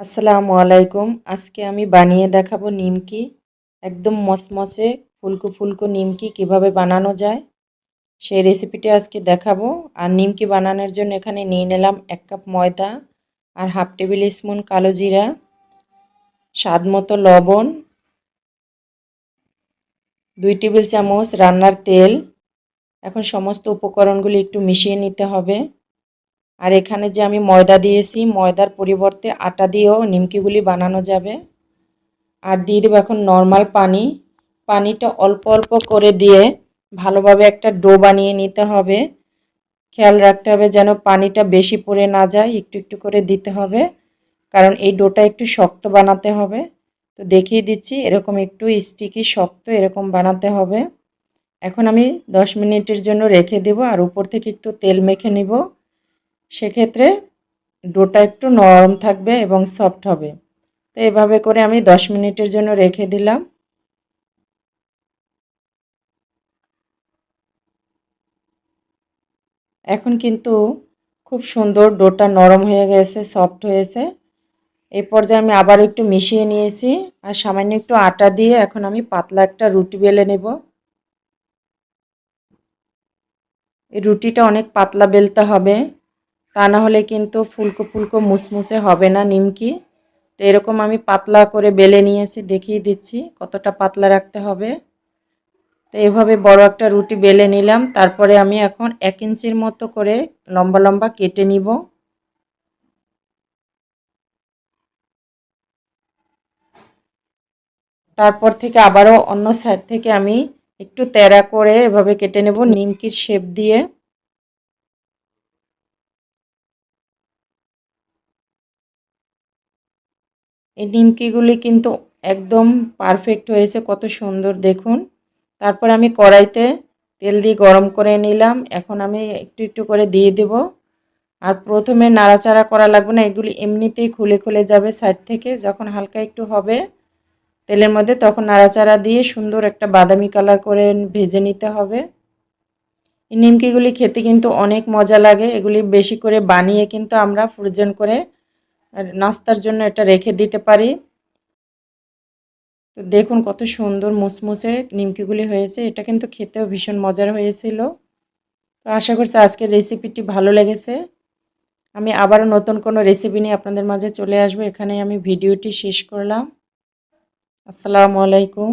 আসসালামু আলাইকুম। আজকে আমি বানিয়ে দেখাবো নিমকি। একদম মসমসে ফুলকো ফুলকো নিমকি কীভাবে বানানো যায়, সেই রেসিপিটি আজকে দেখাবো। আর নিমকি বানানোর জন্য এখানে নিয়ে নিলাম এক কাপ ময়দা আর হাফ টেবিল স্পুন কালো জিরা, স্বাদ মতো লবণ, দুই টেবিল চামচ রান্নার তেল। এখন সমস্ত উপকরণগুলি একটু মিশিয়ে নিতে হবে। আর এখানে যে আমি ময়দা দিয়েছি, ময়দার পরিবর্তে আটা দিয়েও নিমকিগুলি বানানো যাবে। আর দিয়ে দেবো এখন নর্মাল পানি। পানিটা অল্প অল্প করে দিয়ে ভালোভাবে একটা ডো বানিয়ে নিতে হবে। খেয়াল রাখতে হবে যেন পানিটা বেশি পড়ে না যায়, একটু একটু করে দিতে হবে। কারণ এই ডোটা একটু শক্ত বানাতে হবে। তো দেখিয়ে দিচ্ছি, এরকম একটু স্টিকি শক্ত এরকম বানাতে হবে। এখন আমি দশ মিনিটের জন্য রেখে দেব আর উপর থেকে একটু তেল মেখে নিব। সেক্ষেত্রে ডোটা একটু নরম থাকবে এবং সফট হবে। তো এভাবে করে আমি দশ মিনিটের জন্য রেখে দিলাম। এখন কিন্তু খুব সুন্দর ডোটা নরম হয়ে গেছে, সফট হয়েছে। এই পর্যায়ে আমি আবার একটু মিশিয়ে নিয়েছি আর সামান্য একটু আটা দিয়ে এখন আমি পাতলা একটা রুটি বেলে নেব। এই রুটিটা অনেক পাতলা বেলতে হবে। তা না হলে কিন্তু ফুলকো ফুলকো মুসমুসে হবে না নিমকি। তো এরকম আমি পাতলা করে বেলে নিয়েছি, দেখিয়ে দিচ্ছি কতটা পাতলা রাখতে হবে। তো এভাবে বড় একটা রুটি বেলে নিলাম, তারপরে আমি এখন এক ইঞ্চির মতো করে লম্বা লম্বা কেটে নিব। তারপর থেকে আবারও অন্য সাইড থেকে আমি একটু তেরা করে এভাবে কেটে নেব নিমকির শেপ দিয়ে। এই নিমকিগুলি কিন্তু একদম পারফেক্ট হয়েছে, কত সুন্দর দেখুন। তারপর আমি কড়াইতে তেল দিয়ে গরম করে নিলাম, এখন আমি একটু একটু করে দিয়ে দেব। আর প্রথমে নাড়াচাড়া করা লাগবে না, এগুলি এমনিতেই খুলে খুলে যাবে সাইড থেকে, যখন হালকা একটু হবে তেলের মধ্যে তখন নাড়াচাড়া দিয়ে সুন্দর একটা বাদামি কালার করে ভেজে নিতে হবে। এই নিমকিগুলি খেতে কিন্তু অনেক মজা লাগে, এগুলি বেশি করে বানিয়ে কিন্তু আমরা ফ্রোজেন করে নাস্তার জন্য এটা রেখে দিতে পারি। তো দেখুন কত সুন্দর মুসমুসে নিমকিগুলি হয়েছে। এটা কিন্তু খেতেও ভীষণ মজার হয়েছিল। তো আশা করছি আজকের রেসিপিটি ভালো লেগেছে। আমি আবারও নতুন কোনো রেসিপি নিয়ে আপনাদের মাঝে চলে আসব। এখানে আমি ভিডিওটি শেষ করলাম। আসসালামু আলাইকুম।